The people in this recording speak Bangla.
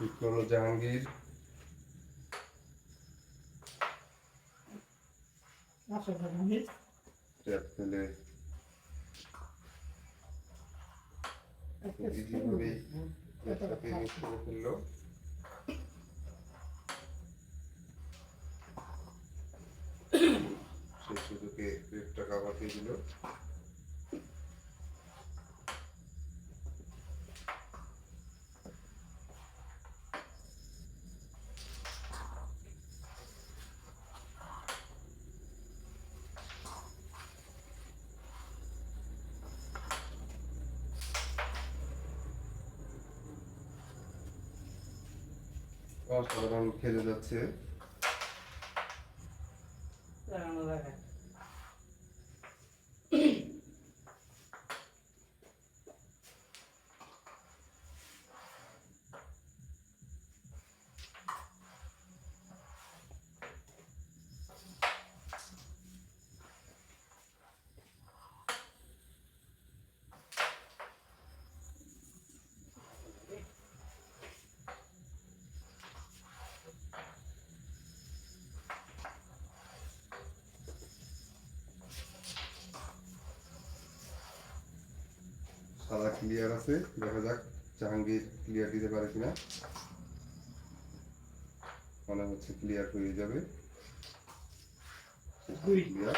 ঠিক করল জাহাঙ্গীর। জাহাঙ্গীর। ট্যাপ একটা ইজিভাবেই করে ফেলল সুযোগে কাভার দিয়ে দিল। অসাধারণ খেলে যাচ্ছে। সাদা ক্লিয়ার আছে দেখা যাক জাহাঙ্গীর ক্লিয়ার দিতে পারে কিনা। মনে হচ্ছে ক্লিয়ার হয়ে যাবে। ক্লিয়ার